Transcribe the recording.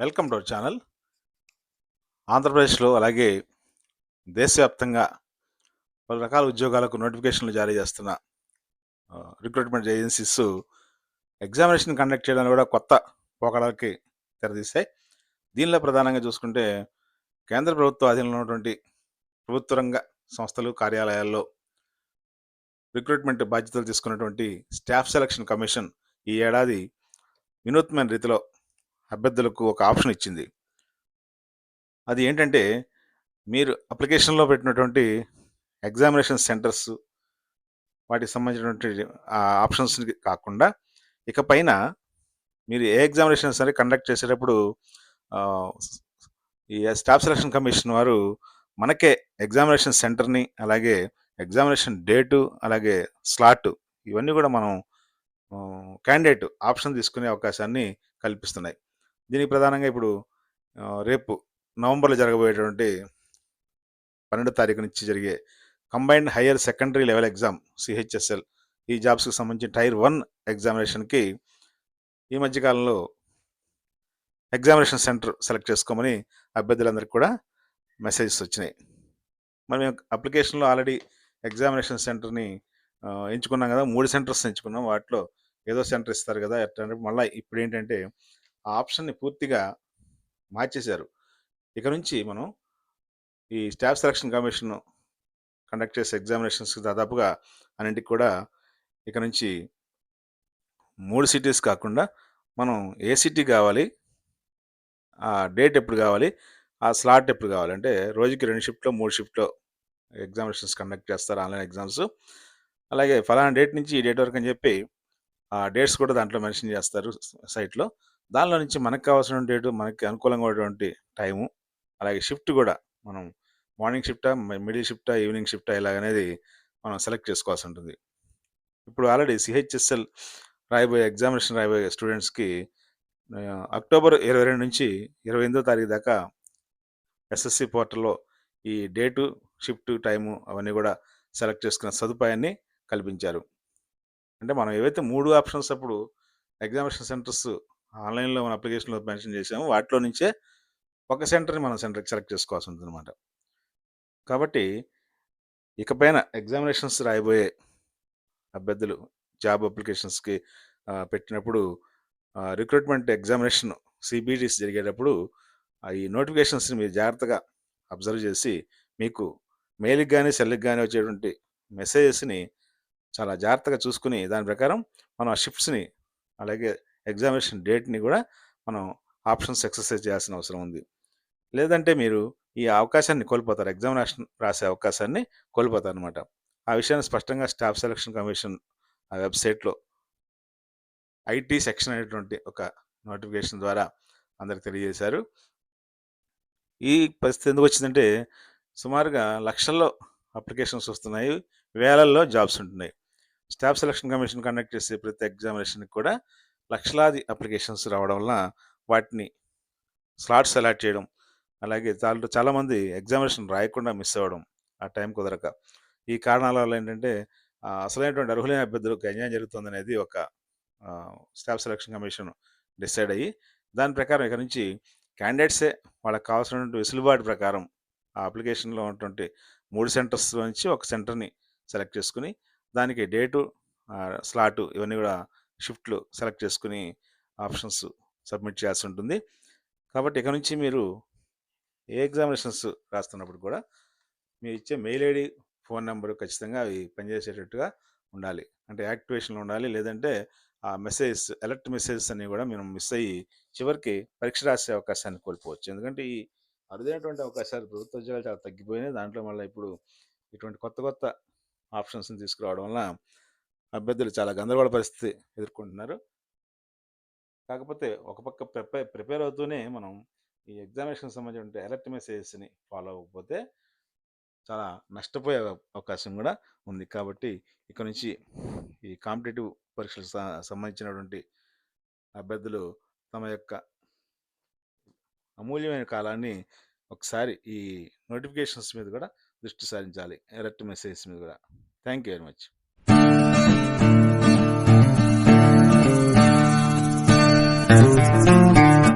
Welcome to our channel ఆంధ్రప్రదేశ్లో అలాగే దేశవ్యాప్తంగా పలు రకాల ఉద్యోగాలకు నోటిఫికేషన్లు జారీ చేస్తున్న రిక్రూట్మెంట్ ఏజెన్సీస్ ఎగ్జామినేషన్ కండక్ట్ చేయడానికి కూడా కొత్త పోకడలకి తెరదీశాయి దీనిలో ప్రధానంగా చూసుకుంటే కేంద్ర ప్రభుత్వ అధీనంలో ఉన్నటువంటి ప్రభుత్వ రంగ సంస్థలు కార్యాలయాల్లో రిక్రూట్మెంట్ బాధ్యతలు తీసుకున్నటువంటి స్టాఫ్ సెలక్షన్ కమిషన్ ఈ ఏడాది వినూత్నమైన రీతిలో అభ్యర్థులకు ఒక ఆప్షన్ ఇచ్చింది. అది ఏంటంటే మీరు అప్లికేషన్లో పెట్టినటువంటి ఎగ్జామినేషన్ సెంటర్స్ వాటికి సంబంధించినటువంటి ఆ ఆప్షన్స్ కాకుండా ఇక పైన మీరు ఏ ఎగ్జామినేషన్ సరే కండక్ట్ చేసేటప్పుడు ఈ స్టాఫ్ సెలక్షన్ కమిషన్ వారు మనకే ఎగ్జామినేషన్ సెంటర్ని అలాగే ఎగ్జామినేషన్ డేటు అలాగే స్లాట్ ఇవన్నీ కూడా మనం క్యాండిడేట్ ఆప్షన్ తీసుకునే అవకాశాన్ని కల్పిస్తున్నాయి. దీనికి ప్రధానంగా ఇప్పుడు రేపు నవంబర్లో జరగబోయేటువంటి పన్నెండో తారీఖు నుంచి జరిగే combined higher secondary level exam CHSL ఈ జాబ్స్కి సంబంధించి టైర్ వన్ ఎగ్జామినేషన్కి ఈ మధ్యకాలంలో ఎగ్జామినేషన్ సెంటర్ సెలెక్ట్ చేసుకోమని అభ్యర్థులందరికీ కూడా మెసేజెస్ వచ్చినాయి. మరి మేము అప్లికేషన్లో ఆల్రెడీ ఎగ్జామినేషన్ సెంటర్ని ఎంచుకున్నాం కదా మూడు సెంటర్స్ ఎంచుకున్నాం. వాటిలో ఏదో సెంటర్ ఇస్తారు కదా ఎట్లా అంటే మళ్ళీ ఇప్పుడు ఏంటంటే ఆ ఆప్షన్ని పూర్తిగా మార్చేశారు. ఇక నుంచి మనం ఈ స్టాఫ్ సెలక్షన్ కమిషన్ కండక్ట్ చేసే ఎగ్జామినేషన్స్ దాదాపుగా అన్నింటికి కూడా ఇక నుంచి మూడు సిటీస్ కాకుండా మనం ఏ సిటీ కావాలి ఆ డేట్ ఎప్పుడు కావాలి ఆ స్లాట్ ఎప్పుడు కావాలి? అంటే రోజుకి రెండు షిఫ్ట్లో మూడు షిఫ్ట్లో ఎగ్జామినేషన్స్ కండక్ట్ చేస్తారు ఆన్లైన్ ఎగ్జామ్స్. అలాగే ఫలానా డేట్ నుంచి ఈ డేట్ వరకు అని చెప్పి ఆ డేట్స్ కూడా దాంట్లో మెన్షన్ చేస్తారు సైట్లో. దానిలో నుంచి మనకు కావాల్సిన డేటు మనకి అనుకూలంగా ఉన్నటువంటి టైము అలాగే షిఫ్ట్ కూడా మనం మార్నింగ్ షిఫ్టా మిడిల్ షిఫ్టా ఈవినింగ్ షిఫ్టా ఇలాగనేది మనం సెలెక్ట్ చేసుకోవాల్సి ఉంటుంది ఇప్పుడు ఆల్రెడీ సిహెచ్ఎస్ఎల్ రాయబోయే ఎగ్జామినేషన్ రాయబోయే స్టూడెంట్స్కి అక్టోబర్ ఇరవై రెండు నుంచి ఇరవై ఎనిమిదో తారీఖు దాకా ఎస్ఎస్సి పోర్టల్లో ఈ డేటు షిఫ్ట్ టైము అవన్నీ కూడా సెలెక్ట్ చేసుకున్న సదుపాయాన్ని కల్పించారు. అంటే మనం ఏవైతే మూడు ఆప్షన్స్ అప్పుడు ఎగ్జామినేషన్ సెంటర్స్ ఆన్లైన్లో మన అప్లికేషన్లో మెన్షన్ చేసాము. వాటిలో నుంచే ఒక సెంటర్ని మనం సెంటర్కి సెలెక్ట్ చేసుకోవాల్సి ఉంటుంది అనమాట కాబట్టి ఇకపైన ఎగ్జామినేషన్స్ రాయబోయే అభ్యర్థులు జాబ్ అప్లికేషన్స్కి పెట్టినప్పుడు రిక్రూట్మెంట్ ఎగ్జామినేషన్ సిబిటీస్ జరిగేటప్పుడు ఆ, ఈ నోటిఫికేషన్స్ని మీరు జాగ్రత్తగా అబ్జర్వ్ చేసి మీకు మెయిల్కి కానీ సెల్కి కానీ వచ్చేటువంటి మెసేజెస్ని చాలా జాగ్రత్తగా చూసుకుని దాని ప్రకారం మనం ఆ షిఫ్ట్స్ని అలాగే ఎగ్జామినేషన్ డేట్ని కూడా మనం ఆప్షన్స్ ఎక్సర్సైజ్ చేయాల్సిన అవసరం ఉంది. లేదంటే మీరు ఈ అవకాశాన్ని కోల్పోతారు. ఎగ్జామినేషన్ రాసే అవకాశాన్ని కోల్పోతారు అనమాట ఆ విషయాన్ని స్పష్టంగా స్టాఫ్ సెలక్షన్ కమిషన్ ఆ వెబ్సైట్లో ఐటీ సెక్షన్ అనేటువంటి ఒక నోటిఫికేషన్ ద్వారా అందరికి తెలియజేశారు. ఈ పరిస్థితి ఎందుకు వచ్చిందంటే సుమారుగా లక్షల్లో అప్లికేషన్స్ వస్తున్నాయి. వేలల్లో జాబ్స్ ఉంటున్నాయి. స్టాఫ్ సెలక్షన్ కమిషన్ కండక్ట్ చేసే ప్రతి ఎగ్జామినేషన్కి కూడా లక్షలాది అప్లికేషన్స్ రావడం వలన వాటిని స్లాట్స్ అలాట్ చేయడం అలాగే చాలా చాలామంది ఎగ్జామినేషన్ రాయకుండా మిస్ అవ్వడం ఆ టైం కుదరక. ఈ కారణాల వల్ల ఏంటంటే అసలైనటువంటి అర్హులైన అభ్యర్థులకు అన్యాయం జరుగుతుంది అనేది ఒక స్టాఫ్ సెలక్షన్ కమిషన్ డిసైడ్ అయ్యి దాని ప్రకారం ఇక నుంచి క్యాండిడేట్సే వాళ్ళకి కావాల్సినటువంటి వెసులుబాటు ప్రకారం ఆ అప్లికేషన్లో ఉన్నటువంటి మూడు సెంటర్స్ నుంచి ఒక సెంటర్ని సెలెక్ట్ చేసుకుని దానికి డేటు స్లాటు ఇవన్నీ కూడా షిఫ్ట్లు సెలెక్ట్ చేసుకుని ఆప్షన్స్ సబ్మిట్ చేయాల్సి ఉంటుంది. కాబట్టి ఇక నుంచి మీరు ఏ ఎగ్జామినేషన్స్ రాస్తున్నప్పుడు కూడా మీరు ఇచ్చే మెయిల్ ఐడి ఫోన్ నెంబర్ ఖచ్చితంగా అవి పనిచేసేటట్టుగా ఉండాలి. అంటే యాక్టివేషన్లో ఉండాలి. లేదంటే ఆ మెసేజ్ అలర్ట్ మెసేజెస్ అన్నీ కూడా మనం మిస్ అయ్యి చివరికి పరీక్ష రాసే అవకాశాన్ని కోల్పోవచ్చు. ఎందుకంటే ఈ అరుదైనటువంటి అవకాశాలు ప్రభుత్వ ఉద్యోగాలు చాలా తగ్గిపోయినాయి. దాంట్లో మళ్ళీ ఇప్పుడు ఇటువంటి కొత్త కొత్త ఆప్షన్స్ని తీసుకురావడం వల్ల అభ్యర్థులు చాలా గందరగోళ పరిస్థితి ఎదుర్కొంటున్నారు. కాకపోతే ఒక పక్క ప్రిపేర్ ప్రిపేర్ అవుతూనే మనం ఈ ఎగ్జామినేషన్ సంబంధించిన అలర్ట్ మెసేజెస్ని ఫాలో అవ్వకపోతే చాలా నష్టపోయే అవకాశం కూడా ఉంది. కాబట్టి ఇక్కడ నుంచి ఈ కాంపిటేటివ్ పరీక్షలకు సంబంధించినటువంటి అభ్యర్థులు తమ యొక్క అమూల్యమైన కాలాన్ని ఒకసారి ఈ నోటిఫికేషన్స్ మీద కూడా దృష్టి సారించాలి. అలర్ట్ మెసేజెస్ మీద కూడా. Thank you very much. thank you